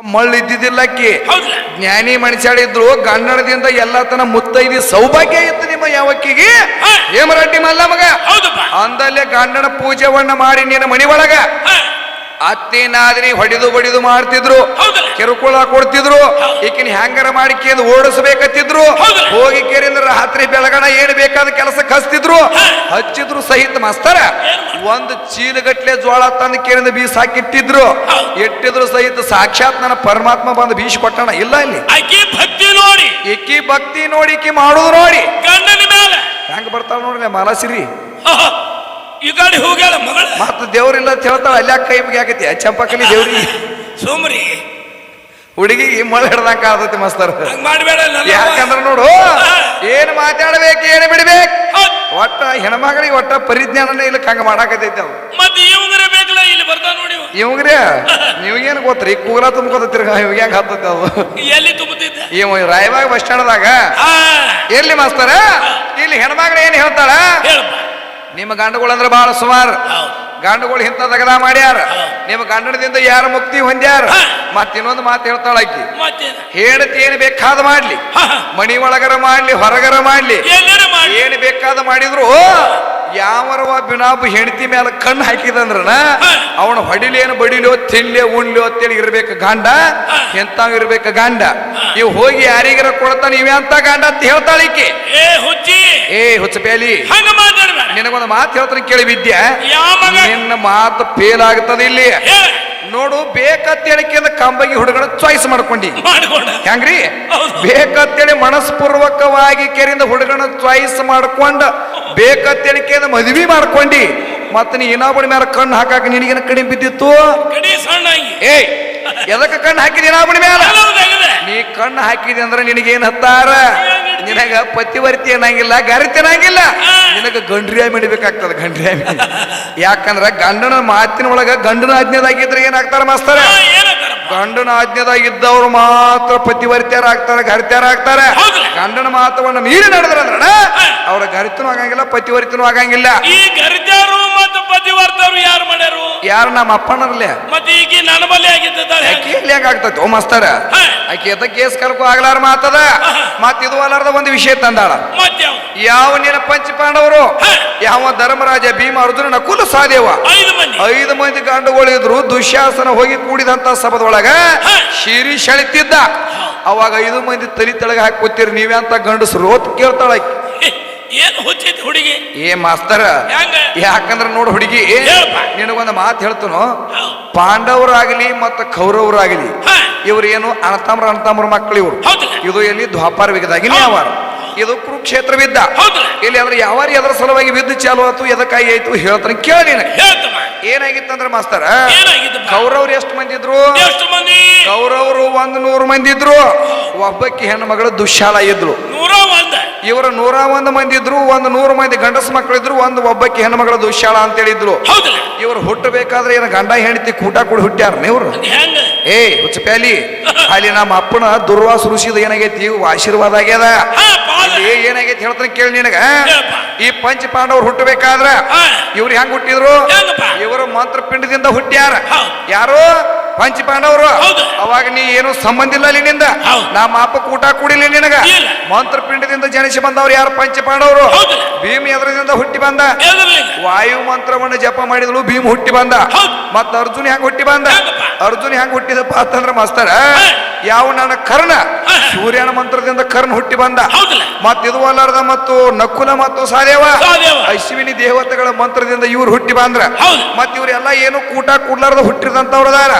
ಮಳ್ಳು ಇದ್ದಿದ್ದಿಲ್ಲಕ್ಕಿ ಜ್ಞಾನಿ ಮನುಷ್ಯಳಿದ್ರು ಗಂಡನದಿಂದ ಎಲ್ಲ ತನ ಮುತ್ತೈದಿ ಸೌಭಾಗ್ಯ ಇತ್ತು ನಿಮ್ಮ ಯಾವಕ್ಕಿಗೆ? ಅಕ್ಕಿಗೆ ಹೇಮರಡ್ಡಿ ಮಲ್ಲ ಮಗ. ಅಂದಲ್ಲೇ ಗಂಡನ ಪೂಜೆವನ್ನ ಮಾಡಿ ನಿನ್ನ ಮನಿ ಒಳಗ. ಅತ್ತಿನಾದ್ರಿ ಹೊಡೆದು ಬಡಿದು ಮಾಡ್ತಿದ್ರು ಕಿರುಕುಳ ಕೊಡ್ತಿದ್ರು. ಈಕಿನ ಹ್ಯಾಂಗರ ಮಾಡಿ ಕೇಂದ್ರ ಓಡಿಸ್ಬೇಕತ್ತಿದ್ರು? ಹೋಗಿ ಕೇರಿಂದ ರಾತ್ರಿ ಬೆಳಗಣ ಏನ್ ಬೇಕಾದ ಕೆಲಸ ಕಸ್ತಿದ್ರು. ಹಚ್ಚಿದ್ರು ಸಹಿತ ಮಾಸ್ತರ ಒಂದು ಚೀಲಗಟ್ಲೆ ಜೋಳ ತಂದು ಕೇಳಿದ ಬೀಸ್ ಹಾಕಿಟ್ಟಿದ್ರು ಇಟ್ಟಿದ್ರು ಸಹಿತ ಸಾಕ್ಷಾತ್ ನನ್ನ ಪರಮಾತ್ಮ ಬಂದು ಬೀಸ್ ಕೊಟ್ಟಣ ಇಲ್ಲ ಇಲ್ಲಿ ಭಕ್ತಿ ನೋಡಿ. ಇಕ್ಕಿ ಭಕ್ತಿ ನೋಡಿ ಇಕ್ಕಿ ಮಾಡುದು ನೋಡಿ. ಹೆಂಗ ಬರ್ತಾಳ ನೋಡ್ರಿ ಮಾಲಾಸಿರಿ. ಈ ಗಾಡಿ ಹೋಗ್ಯಾಳ ಮಗಳ? ಮತ್ತ ದೇವ್ರಿಲ್ಲ ಅಂತ ಹೇಳ್ತಾಳ ಅಲ್ಲಿ ಕೈ ಮುಗಿ ಆಗತಿ ಚಂಪಕಲಿ ದೇವ್ರಿ. ಸೋಮರಿ. ಹುಡುಗಿ ಮಳೆ ಹಿಡ್ದಂಗ ಕಾದತಿ ಮಸ್ತರ್. ಮಾಡಬೇಡ ಯಾಕಂದ್ರ ನೋಡು ಏನ್ ಮಾತಾಡ್ಬೇಕು ಏನ್ ಬಿಡ್ಬೇಕು. ಒಟ್ಟ ಹೆಣ್ಮಗಳಿಗೆ ಒಟ್ಟ ಪರಿಜ್ಞಾನನೇ ಇಲ್ಲಿ ಹಂಗ ಮಾಡಾಕತೈತಿ ಅವ್ ಮತ್ತೆ ಇವಂಗರ ಬೇಕಲ್ಲ ಇಲ್ಲಿ ಬರ್ತಾನ ನೋಡಿ ಇವ. ಇವಂಗ್ರಿ ನಿಮಗೇನು ಗೊತ್ತ್ರಿ? ಕೂಲ ತುಂಬ್ಕೋತಿರ್ಗ ಇವಾಗ ಹೆಂಗ ಹತ್ತೈತಿ ಅದು ಎಲ್ಲಿ ತುಂಬುತ್ತಿದ್ದ ಇವ ರಾಯಬಾಗ ಬಸ್ ಸ್ಟ್ಯಾಂಡ್ದಾಗ. ಇರ್ಲಿ ಮಾಸ್ತರ? ಇಲ್ಲಿ ಹೆಣ್ಮಗಳು ಏನ್ ಹೇಳ್ತಾಳ? ನಿಮ್ಮ ಗಂಡಗಳಂದ್ರೆ ಬಹಳ ಸುಮಾರು. ಗಂಡುಗಳು ಇಂಥ ತಗದ ಮಾಡ್ಯಾರ. ನಿಮ್ಮ ಗಂಡನದಿಂದ ಯಾರು ಮುಕ್ತಿ ಹೊಂದ್ಯಾರ? ಮತ್ತಿನ್ನೊಂದು ಇನ್ನೊಂದು ಮಾತು ಹೇಳ್ತಾಳ ಆಕಿ. ಮತ್ತೇನ? ಹೇಳತಿ ಏನ್ ಬೇಕಾದ ಮಾಡ್ಲಿ. ಹ. ಒಳಗರ ಮಾಡ್ಲಿ ಹೊರಗರ ಮಾಡ್ಲಿ. ಏನು ಮಾಡಿ ಏನ್ ಬೇಕಾದ ಮಾಡಿದ್ರು? ಯಾವರವ ಬಿನಾಬು ಹೆಂಡತಿ ಮೇಲೆ ಕಣ್ಣು ಹಾಕಿದಂದ್ರನ ಅವನು ಹೊಡಿಲೇನು ಬಡಿಲೋ ತಿನ್ಲೇ ಉಣ್ಲೋ ಅಂತೇಳಿ ಇರ್ಬೇಕು ಗಾಂಡ ಎಂತ ಎಂತಾವ್ ಇರ್ಬೇಕು ಗಾಂಡ. ಇವ್ ಹೋಗಿ ಯಾರಿಗಾರ ಕೊಡ್ತಾನ ಇವ ಅಂತ ಗಂಡ ಅಂತ ಹೇಳ್ತಾಳಿಕೆ ಏ ಹುಚ್ಚಿ. ಏ ಹುಚ್ಚಪೇಲಿ ನಿನಗೊಂದು ಮಾತು ಹೇಳ್ತಾನೆ ಕೇಳಿ ವಿದ್ಯೆ. ನಿನ್ನ ಮಾತು ಫೇಲ್ ಆಗ್ತದೆ ಇಲ್ಲಿ. ನೋಡು ಬೇಕಂತೇಳಿ ಕಂಬಗಿ ಹುಡುಗನ ಚಾಯ್ಸ್ ಮಾಡ್ಕೊಂಡಿ. ಹೆಂಗ್ರಿ? ಬೇಕತ್ತೇಳಿ ಮನಸ್ಪೂರ್ವಕವಾಗಿ ಕೆರಿಂದ ಹುಡುಗನ ಚಾಯ್ಸ್ ಮಾಡ್ಕೊಂಡ. ಬೇಕಂತೇಳಿ ಕೇಂದ್ರ ಮದ್ವಿ ಮಾಡ್ಕೊಂಡಿ. ಮತ್ತ ನೀ ಇನ್ನೊಬ್ಬನ ಮೇಲೆ ಕಣ್ಣು ಹಾಕಾಕ ನಿನಗೇನ ಕಡಿಮೆ ಬಿದ್ದಿತ್ತು? ಏಯ್ ಎದಕ್ಕೆ ಕಣ್ಣು ಹಾಕಿದ ಇನ್ನೊಬ್ಬನ ಮೇಲೆ ನೀ ಕಣ್ಣು ಹಾಕಿದಿ ಅಂದ್ರೆ ನಿನಗೇನ್ ಹತ್ತಾರ? ನಿನಗ ಪತಿವರ್ತಿ ಏನಾಗಿಲ್ಲ ಗರಿತಿ ಏನಾಗಿಲ್ಲ ನಿನಗ ಗಂಡ್ರಿಯ ಮಿಡಬೇಕಾಗ್ತದ ಗಂಡ್ರಿಯ ಯಾಕಂದ್ರ ಗಂಡನ ಮಾತಿನ ಒಳಗ ಗಂಡನ ಆಜ್ಞೆದಾಗಿದ್ರೆ ಏನಾಗ್ತಾರ ಮಾಸ್ತರ? ಗಂಡನ ಆಜ್ಞೆದಾಗಿದ್ದವ್ರು ಮಾತ್ರ ಪತಿವರ್ತ್ಯಾರ ಆಗ್ತಾರ ಗರಿತ್ಯಾರ ಆಗ್ತಾರೆ. ಗಂಡನ ಮಾತವನ್ನು ಮೀರಿ ನಡೆದ್ರಂದ್ರ ಅವರ ಗರಿತನೂ ಆಗಂಗಿಲ್ಲ ಪತಿವರಿತನು ಆಗಂಗಿಲ್ಲ. ಈ ಗರಿತರು ಮತ್ತು ಪತಿವರ್ತರು ಯಾರು ಮಾಡ್ಯಾರು? ಯಾರು ನಮ್ಮ ಅಪ್ಪನರ್ಲೆ ಮತ್ತೆ ಈಗ ನನ್ನ ಬಲಿ ಆಗಿದ್ದಾಳೆ. ಆಕೆ ಇಲ್ಲಿ ಹೆಂಗ ಆಗ್ತೈತಿ ಓ ಮಾಸ್ತರ. ಆಕಿ ಎದ ಕೇಸ್ ಕರ್ಕೊ ಆಗ್ಲಾರ ಮಾತದ? ಮತ್ತೆ ಇದು ಅಲ್ಲಾರ್ದ ಒಂದು ವಿಷಯ ತಂದಾಳ. ಯಾವ ನಿನ್ನ ಪಂಚ ಪಾಂಡವರು? ಯಾವ ಧರ್ಮರಾಜ ಭೀಮ ಅರ್ಜುನ ನಕುಲ ಸಾದೇವ? ಐದು ಮಂದಿ. ಐದು ಮಂದಿ ಗಂಡುಗಳು ಇದ್ರು ದುಶ್ಯಾಸನ ಹೋಗಿ ಕೂಡಿದಂತ ಸಭದೊಳಗ. ಶಿರಿ ಸೆಳಿತಿದ್ದ ಅವಾಗ ಐದು ಮಂದಿ ತಲಿ ತಳಗೆ ಹಾಕಿ ಕೂತಿರಿ ನೀವೇ ಅಂತ ಗಂಡಸರು ರೋತ್ ಕೇಳ್ತಾಳ ಏನ್ ಹುಚ್ಚೈತಿ ಹುಡುಗಿ? ಏ ಮಾಸ್ತರ ಯಾಕಂದ್ರೆ ನೋಡು ಹುಡುಗಿ. ನಿನಗೊಂದು ಮಾತು ಹೇಳ್ತನು. ಪಾಂಡವರಾಗಲಿ ಮತ್ತು ಕೌರವರಾಗಲಿ. ಇವ್ರು ಏನು ಅಣತಾಮ್ರ ಅಣತಾಮ್ರ ಮಕ್ಕಳು ಇವರು. ಇದು ಎಲ್ಲಿ ದ್ವಾಪಾರ ಯುಗದಾಗಿನ ಹೌದು. ಯಾವಾರ ಇದು ಕುರುಕ್ಷೇತ್ರ ಬಿದ್ದ ಇಲ್ಲಿ ಅಂದ್ರೆ ಯಾವ ಎದ್ರ ಸಲುವಾಗಿ ಬಿದ್ದು ಚಾಲು ಆಯ್ತು ಎದಕ್ಕಾಗಿ ಆಯ್ತು ಹೇಳ್ತಾನೆ ಕೇಳಿ ಏನಾಗಿತ್ತಂದ್ರ ಮಾಸ್ತರ ಏನಾಗಿದ್ದಪ್ಪ ಕೌರವ್ರು ಎಷ್ಟು ಮಂದಿ ಇದ್ರು? ಕೌರವರು ಒಂದ್ ನೂರು ಮಂದಿ ಇದ್ರು. ಒಬ್ಬಕ್ಕಿ ಹೆಣ್ಣು ಮಗಳು ದುಶ್ಯಾಲ ಇದ್ರು ಇವರು ನೂರ ಒಂದು ಮಂದಿ ಇದ್ರು ಒಂದು ನೂರು ಮಂದಿ ಗಂಡಸ ಮಕ್ಕಳಿದ್ರು ಒಂದು ಒಬ್ಬಕ್ಕೆ ಹೆಣ್ಮಗಳ ಮಗಳು ದುಶ್ಯಾಳ ಅಂತ ಹೇಳಿದ್ರು. ಇವರು ಹುಟ್ಟಬೇಕಾದ್ರೆ ಏನ ಗಂಡ ಹೆಂಡತಿ ಕೂಟ ಕೂಡ ಹುಟ್ಟ್ಯಾರ ಇವ್ರು? ಏ ಹುಚ್ಚಪ್ಯಾಲಿ ಅಲ್ಲಿ ನಮ್ಮ ಅಪ್ಪನ ದುರ್ವಾಸ ಋಷಿದ ಏನಾಗೈತಿ? ಆಶೀರ್ವಾದ ಆಗ್ಯದ? ಏನಾಗೈತಿ ಹೇಳ್ತಾನೆ ಕೇಳಿ ನಿನಗ. ಈ ಪಂಚ ಪಾಂಡವ್ರು ಹುಟ್ಟಬೇಕಾದ್ರ ಇವ್ರು ಹೆಂಗ್ ಹುಟ್ಟಿದ್ರು? ಇವರು ಮಂತ್ರ ಪಿಂಡದಿಂದ ಹುಟ್ಟ್ಯಾರ ಯಾರು? ಪಂಚ ಪಾಂಡವರು. ಅವಾಗ ನೀ ಏನು ಸಂಬಂಧ ಇಲ್ಲ ಅಲ್ಲಿ ನಿಂದ. ನಮ್ಮ ಅಪ್ಪ ಕೂಟ ಕೂಡಿಲ್ಲ ನಿನಗ. ಮಂತ್ರಪಿಂಡದಿಂದ ಜನಿಸಿ ಬಂದವ್ರು ಯಾರು ಪಂಚ ಪಾಂಡವರು. ಭೀಮ ಎದರದಿಂದ ಹುಟ್ಟಿ ಬಂದ ವಾಯು ಮಂತ್ರವನ್ನು ಜಪ ಮಾಡಿದಳು ಭೀಮ್ ಹುಟ್ಟಿ ಬಂದ. ಮತ್ತ ಅರ್ಜುನ್ ಹೆಂಗ್ ಹುಟ್ಟಿ ಬಂದ? ಅರ್ಜುನ್ ಹೆಂಗ್ ಹುಟ್ಟಿದಪ್ಪ ಅಂತಂದ್ರ ಮಾಸ್ತರ ಯಾವ ನನ್ನ ಕರ್ಣ. ಸೂರ್ಯನ ಮಂತ್ರದಿಂದ ಕರ್ಣ ಹುಟ್ಟಿ ಬಂದ. ಮತ್ತೆ ಮತ್ ಇದು ಅಲ್ಲಾರ್ದ ಮತ್ತು ನಕುಲ ಮತ್ತು ಸಾರ್ಯವ. ಅಶ್ವಿನಿ ದೇವತೆಗಳ ಮಂತ್ರದಿಂದ ಇವ್ರು ಹುಟ್ಟಿ ಬಂದ್ರ. ಹೌದು. ಮತ್ ಇವ್ರೆಲ್ಲ ಏನು ಕೂಟ ಕೂಡ್ಲಾರ್ದ ಹುಟ್ಟಿದಂತವ್ರದಾರ.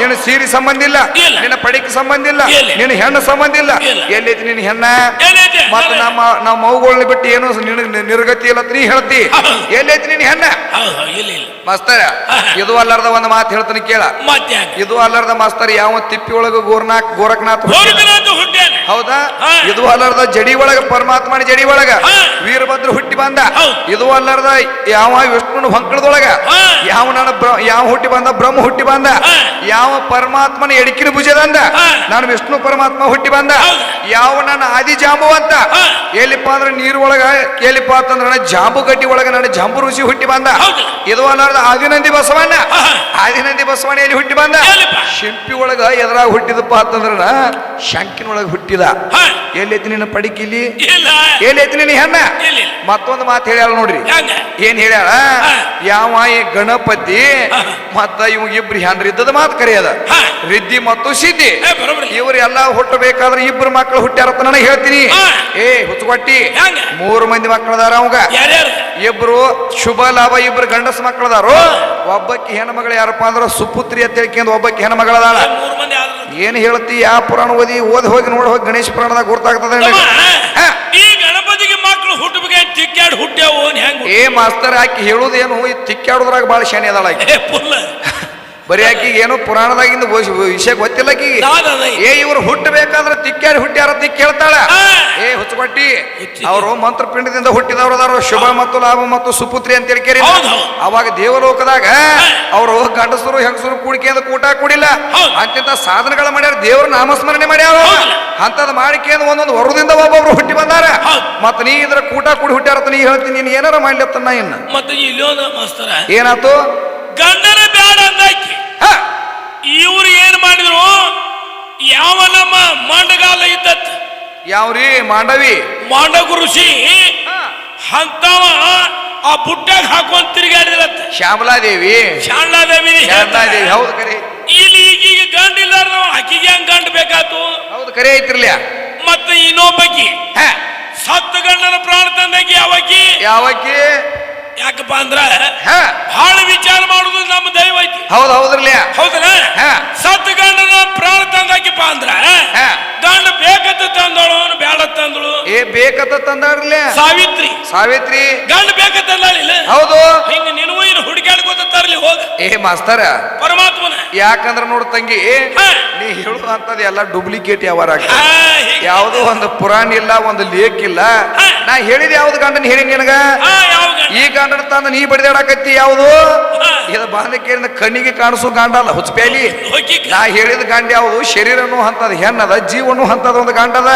ನಿನ್ನ ಸೀರಿ ಸಂಬಂಧ ಇಲ್ಲ. ನಿನ್ನ ಪಡಿಕೆ ಸಂಬಂಧ ಇಲ್ಲ. ನಿನ್ನ ಹೆಣ್ಣು ಸಂಬಂಧ ಇಲ್ಲ. ಎಲ್ಲೈತಿ ನಿನ್ನ ಹೆಣ್ಣ? ಮತ್ತೆ ಮತ್ ನಮ್ಮ ನಮ್ಮ ಮೌಗಳನ್ನ ಬಿಟ್ಟು ಏನು ನಿನ್ನ ನಿರ್ಗತಿ ಇಲ್ಲ ಅಂತ ನೀ ಹೇಳ್ತಿ. ಎಲ್ಲಿ ಎಲ್ಲೈತಿ ನಿನ್ನ ಹೆಣ್ಣ? ಮಾಸ್ತರ. ಇದು ಅಲ್ಲಾರ್ದ ಒಂದು ಮಾತು ಹೇಳ್ತಾನೆ ಕೇಳ. ಮತ್ತೆ ಇದು ಅಲ್ಲಾರ್ದ ಮಾಸ್ತರ್ ಯಾವ ತಿಪ್ಪಿ ಒಳಗ ಗೋರ್ನಾಕ್ ಗೋರಖನಾಥ್ ಹುಟ್ಟ್ಯಾನ. ಹೌದಾ. ಇದು ಅಲ್ಲರ್ದ ಜಡಿ ಒಳಗ ಪರಮಾತ್ಮನ ಜಡಿ ಒಳಗ ವೀರಭದ್ರ ಹುಟ್ಟಿ ಬಂದ. ಇದು ಅಲ್ಲರ್ದ ಯಾವ ವಿಷ್ಣುನ ಹೊಂಕಳದೊಳಗ ಯಾವ ನನ್ನ ಯಾವ ಹುಟ್ಟಿ ಬಂದ? ಬ್ರಹ್ಮ ಹುಟ್ಟಿ ಬಂದ. ಯಾವ ಪರಮಾತ್ಮನ ಎಡಕಿನ ಭುಜದಂದ. ನಾನು ವಿಷ್ಣು ಪರಮಾತ್ಮ ಹುಟ್ಟಿ ಬಂದ. ಯಾವ ನನ್ನ ಆದಿ ಜಾಂಬು ಅಂತ. ಎಲ್ಲಿಪ್ಪ ಅಂದ್ರೆ ನೀರ್ ಒಳಗ ಎಲ್ಲಿಪ್ಪ ಅಂತಂದ್ರ ಜಾಂಬು ಗಡ್ಡಿ ಒಳಗ ನಾನು ಜಾಂಬು ಋಷಿ ಹುಟ್ಟಿ ಬಂದ. ಇದು ಅಲ್ಲರ್ದ ಆದಿನಂದಿ ಬಸವಣ್ಣ? ಆದಿನಂದಿ ಬಸವಣ್ಣ ಎಲ್ಲಿ ಹುಟ್ಟಿ ಬಂದ? ಶಿಂಪಿ ಒಳಗ ಎದುರಾಗ ಹುಟ್ಟಿದಪ್ಪ ಅಂತಂದ್ರ ಶಂಕಿನ ಒಳಗ ಹುಟ್ಟಿದ. ಎಲ್ಲೈತಿ ನಿನ್ನ ಪಡಿಕಿಲಿ ಎಲ್ಲೈತಿ ನಿನ್ನ ಹೆಣ್ಣ ಮತ್ತೊಂದು ಮಾತು ಹೇಳ್ಯಾಳ ನೋಡ್ರಿ. ಏನ್ ಹೇಳ್ಯಾಳ. ಯಾವ ಈ ಗಣಪತಿ. ಮತ್ತ ಇವ್ ಇಬ್ರು ಹೆಣ್ರಿ ಇದ್ದದ ಮಾತು ಕರೆಯದ. ರಿದ್ದಿ ಮತ್ತು ಸಿದ್ಧಿ ಇವ್ರು ಎಲ್ಲ ಹುಟ್ಟಬೇಕಾದ್ರೆ ಇಬ್ರು ಮಕ್ಕಳು ಹುಟ್ಟ್ಯಾರತ್ತ ನನಗೆ ಹೇಳ್ತೀನಿ. ಏ ಹುಚ್ಚುಕೊಟ್ಟಿ ಮೂರು ಮಂದಿ ಮಕ್ಕಳದಾರ ಅವಂಗ. ಇಬ್ರು ಶುಭ ಲಾಭ ಇಬ್ರು ಗಂಡಸ ಮಕ್ಕಳದಾರು ಒಬ್ಬಕ್ಕೆ ಹೆಣ್ಮಗಳು ಯಾರಪ್ಪ ಅಂದ್ರ ಸುಪುತ್ರಿ ಅಂತ ಹೇಳ್ಕೊಂಡು ಒಬ್ಬಕ್ಕೆ ಹೆಣ್ಮಗಳದಾಳ. ಏನ್ ಹೇಳ್ತಿ? ಯಾವ ಪುರಾಣ ಓದಿ ಓದಿ ಹೋಗಿ ನೋಡಿ ಹೋಗಿ ಗಣೇಶ ಪುರಾಣದಾಗ ಗೊತ್ತಾಗ್ತದೆ. ಈ ಗಣಪತಿಗೆ ಮಕ್ಕಳು ಹುಟ್ಟಬೇಕು ತಿಕ್ಕಾಡ್ ಹುಟ್ಟ್ಯಾವು ಏ ಮಾಸ್ತರ್ ಆಕಿ ಹೇಳುದೇನು ಈ ತಿಕ್ಕಾಡೋದ್ರಾಗ ಬಾಳ ಶನಿ ಅದಾಳ ಬರೀ ಆಕಿಗೆ ಏನೋ ಪುರಾಣದಾಗಿಂದ ವಿಷಯ ಗೊತ್ತಿಲ್ಲ ಆಕಿ ಏ ಇವ್ರು ಹುಟ್ಟಬೇಕಾದ್ರೆ ತಿಕ್ಕ್ಯಾಡಿ ಹುಟ್ಟ್ಯಾರ ತಿಕ್ಕ ಹೇಳ್ತಾಳ ಏ ಹುಚ್ಚು ಬಟ್ಟಿ ಅವರು ಮಂತ್ರಪಿಂಡದಿಂದ ಹುಟ್ಟಿದವರು ಅದಾರು. ಶುಭ ಮತ್ತು ಲಾಭ ಮತ್ತು ಸುಪುತ್ರಿ ಅಂತ ಹೇಳ್ಕೇರಿ. ಅವಾಗ ದೇವಲೋಕದಾಗ ಅವರು ಗಂಡಸರು ಹೆಂಗಸರು ಕೂಡಿಕೆಂದು ಕೂಟ ಕೂಡಿಲ್ಲ. ಅಂತಿಂತ ಸಾಧನೆಗಳ ಮಾಡ್ಯಾರ. ದೇವ್ರ ನಾಮಸ್ಮರಣೆ ಮಾಡ್ಯಾರ ಅಂತದ ಮಾಡಿಕೆಂದು ಒಂದೊಂದು ವರದಿಂದ ಒಬ್ಬೊಬ್ರು ಹುಟ್ಟಿ ಬಂದಾರ. ಮತ್ತ ನೀ ಇದ್ರ ಕೂಟ ಕೂಡಿ ಹುಟ್ಟ್ಯಾರ ನೀ ಹೇಳ್ತೀನಿ ನೀನ್ ಏನಾರ ಮಾಡ್ಲತ್ತ ನಾ ಇನ್ನ. ಮತ್ತೆ ಏನಾತು? ಗಂಡನ ಬ್ಯಾಡ ಅಂದಾಕಿ. ಇವ್ರು ಏನ್ ಮಾಡಿದ್ರು? ಯಾವ ನಮ್ಮ ಮಂಡಗಾಲ ಇದ್ದತ್ ಯಾವ್ರಿ? ಮಾಂಡವಿ? ಮಾಂಡಗು ಋಷಿ. ಅಂತವ ಆ ಬುಟ್ಟಾಗ ಹಾಕೊಂಡ್ ತಿರುಗಾಡಿದ್ರತ್. ಶ್ಯಾಮಲಾದೇವಿ. ದೇವಿ ಶಾರದಾದೇವಿ ಹೌದು ಕರೆ. ಇಲ್ಲಿ ಈಗೀಗ ಗಂಡ ನಾವು ಆಕಿಗೆ ಹೆಂಗ್ ಗಂಡ ಬೇಕಾತು? ಹೌದು ಕರೆ ಐತ್ರಿಲ್ಲ ಮತ್ತೆ ಇನ್ನೊಬ್ಬಕಿ. ಸತ್ತ ಗಂಡನ ಪ್ರಾಣ ತಂದಾಕಿ ಯಾವಕಿ? ಯಾವಕ್ಕೆ ಯಾಕಪ್ಪ ಅಂದ್ರ ಹ. ಬಹಳ ವಿಚಾರ ಮಾಡುದು ನಮ್ಮ ದೈವ ಐತಿ. ಹೌದು ಹೌದ್ರಲ್ಲ ಹೌದಲ್ಲ? ಹಾ. ಸತ್ತ ಗಂಡನ ಪ್ರಾಣ ತಂದಾಕಿಪ್ಪ ಅಂದ್ರ ಹಾ. ಗಂಡ ಬೇಕತ್ತ ತಂದಳು ಬೇಡ ತಂದಳು. ಏ ಬೇಕತ್ತ ತಂದಾಡ್ರಲ್ಲ ಸಾವಿತ್ರಿ. ಸಾವಿತ್ರಿ? ಗಂಡ ಬೇಕತ್ತ ಅಂದಾಳಿಲ್ಲ ಹೌದು. ಹಿಂಗ ನಿನಗೂ ಇನ್ನು ಹುಡುಕಾಡ್ಕೋತ ಹೋಗ ಏ ಮಾಸ್ತರ ಪರಮಾತ್ಮನ ಯಾಕಂದ್ರ ನೋಡ್ ತಂಗಿ. ನೀ ಹೇಳುವಂತದ್ದು ಅಂತದ್ ಎಲ್ಲ ಡೂಪ್ಲಿಕೇಟ್ ಯಾವಾರ ಒಂದು ಪುರಾಣ ಇಲ್ಲ ಒಂದು ಲೇಖ ಇಲ್ಲ. ನಾ ಹೇಳಿದ ಯಾವ್ದು ಗಂಡನ ಹೇಳಿ ನಿನಗ? ಈ ಗಂಡನ ತಂದ ನೀ ಬಡಿದಾಡಕತ್ತಿ ಯಾವುದು. ಇದು ಬಾಂಧಕೇರಿಂದ ಕಣ್ಣಿಗೆ ಕಾಣಿಸೋ ಗಂಡ ಅಲ್ಲ ಹುಚ್ಚಪ್ಯಾಲಿ ಹೋಗಿಕ. ನಾ ಹೇಳಿದ ಗಂಡ ಯಾವುದು ಶರೀರನು ಹಂತದ ಹೆಣ್ಣದ ಜೀವನು ಹಂತದ ಒಂದು ಗಾಂಡದ?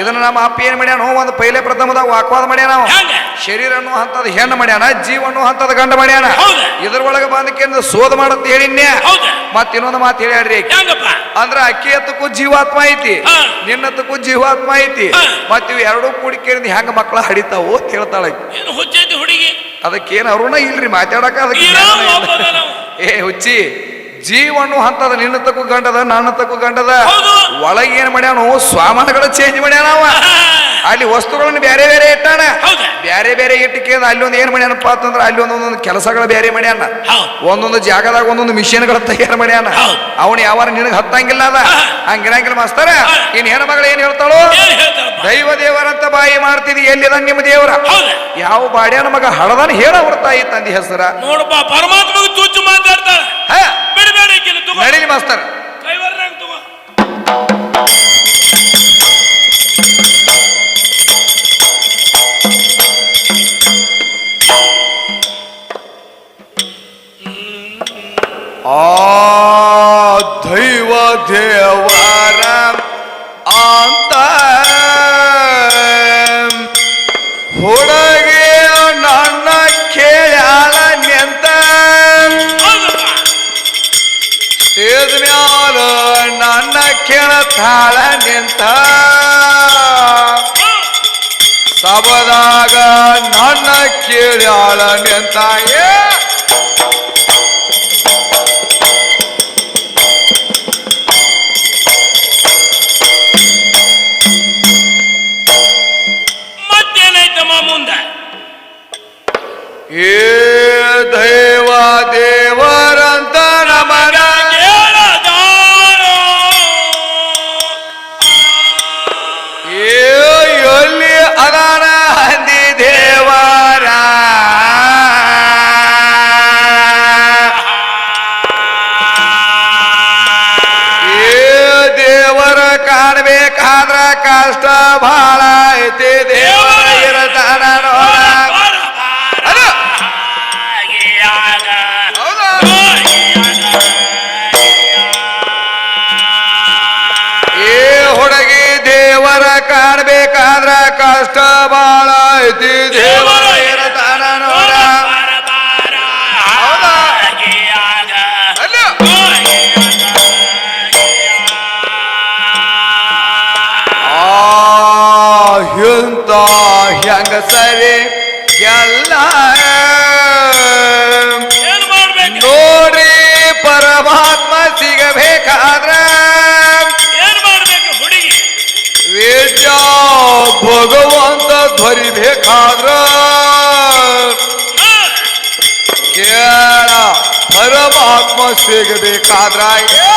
ಇದನ್ನ ನಮ್ಮ ಅಪ್ಪ ಏನ್ ಮಾಡ್ಯಾನ ಒಂದು ಪೈಲೆ ಪ್ರಥಮದಾಗ ವಾಕ್ವಾದ ಮಾಡ್ಯಾನ? ಶರೀರನು ಅಂತದ ಹೆಣ್ಣು ಮಾಡ್ಯಾನ ಜೀವನು ಹಂತದ ಗಂಡ ಮಾಡ್ಯಾನ? ಇದ್ರೊಳಗ ಬಾಂಧಕೇಂದ್ರ ಸೋದ ಮಾಡುತ್ತೆ ಹೇಳಿನ್ಯ? ಮತ್ ಇನ್ನೊಂದು ಮಾತು ಹೇಳಿ ಆಕಿ. ಹೆಂಗಪ್ಪ ಅಂದ್ರ ಅಕ್ಕಿ ಹತ್ತಕ್ಕೂ ಜೀವಾತ್ಮ ಐತಿ. ನಿನ್ನತ್ತಕ್ಕೂ ಜೀವಾತ್ಮ ಐತಿ ಹಾ. ಮತ್ ಇವ್ ಎರಡೂ ಕೂಡಿ ಕೇಳಿದ್ ಹೆಂಗ ಮಕ್ಕಳ ಹಡಿತಾವು ಅಂತ ಹೇಳ್ತಾಳ ಹುಡುಗಿ ಅದಕ್ಕೇನ್ ಅರುಣ ಇಲ್ರಿ ಮಾತಾಡಕ. ಏ ಹುಚ್ಚಿ ಜೀವನು ಹಂತದ ನಿನ್ನ ತಕ್ಕೂ ಗಂಡದ ನನ್ನ ತಕ್ಕೂ ಗಂಡದ. ಒಳಗೇನ್ ಮಾಡ್ಯಾನು ಸ್ವಾಮಾನಗಳ ಚೇಂಜ್ ಮಾಡ್ಯಾನವ. ಅಲ್ಲಿ ವಸ್ತುಗಳನ್ನ ಬೇರೆ ಬೇರೆ ಇಟ್ಟಾನ? ಬೇರೆ ಬೇರೆ ಇಟ್ಟಿಕೆ ಅಲ್ಲೊಂದು ಏನು ಮಾಡ್ಯಾನಪ್ಪ ಅಂತಂದ್ರ ಅಲ್ಲಿ ಒಂದೊಂದು ಕೆಲಸಗಳು ಬೇರೆ ಮಾಡ್ಯಾನ. ಒಂದೊಂದು ಜಾಗದಾಗ ಒಂದೊಂದು ಮಿಷಿನ್ಗಳ ತಯಾರು ಮಾಡ್ಯಾನ. ಅವನು ಯಾವಾರ ನಿನಗೆ ಹತ್ತಂಗಿಲ್ಲ ಅದ. ಹಂಗಿರಂಗಿಲ್ಲ ಮಾಸ್ತರ ಇನ್ ಹೆಣ್ಣು ಮಗಳು ಏನ್ ಹೇಳ್ತಾಳು? ದೈವ ದೇವರಂತ ಬಾಯಿ ಮಾಡ್ತಿದಿ ಎಲ್ಲಿದ ನಿಮ್ಮ ದೇವರ? ಯಾವ ಬಾಡ್ಯಾನ ಮಗ ಹಳದನ ಹೇಳ ತಾಯಿ ತಂದಿ ಹೆಸರ? ನೋಡಪ್ಪ ಪರಮಾತ್ಮ ಮಾತಾಡ್ತಾಳ. ನಡೀಲಿ ಮಾಸ್ತರ್. ಸ್ಟೇಜ್ ಮ್ಯಾಲ ನನ್ನ ಕೇಳತಾಳ ನಿಂತ. ಸಬದಾಗ ನನ್ನ ಕೇಳ್ಯಾಳ ನಿಂತ. ಏ ಕಾಣ್ಬೇಕಾದ್ರ ಕಷ್ಟ ಬಹಳ ಐತಿ ದೇವರ ಇರತಾನ ನೋಡ ಅದು. ಹೌದಾ? ಏ ಹುಡುಗಿ ದೇವರ ಕಾಣ್ಬೇಕಾದ್ರ ಕಷ್ಟ ಬಾಳ ಐತಿ ದೇವರ ಹೆಂಗ ಸರಿ ಎಲ್ಲ ಏನ್ ಮಾಡ್ಬೇಕು ನೋಡ್ರಿ ಪರಮಾತ್ಮ ಸಿಗಬೇಕಾದ್ರ ಏನ್ ಮಾಡ್ಬೇಕು ಹುಡುಗಿ ವಿದ್ಯಾ ಭಗವಂತ ಧ್ವರಿಬೇಕಾದ್ರ ಹಾ, ಕೇಳ ಪರಮಾತ್ಮ ಸಿಗಬೇಕಾದ್ರ ಏ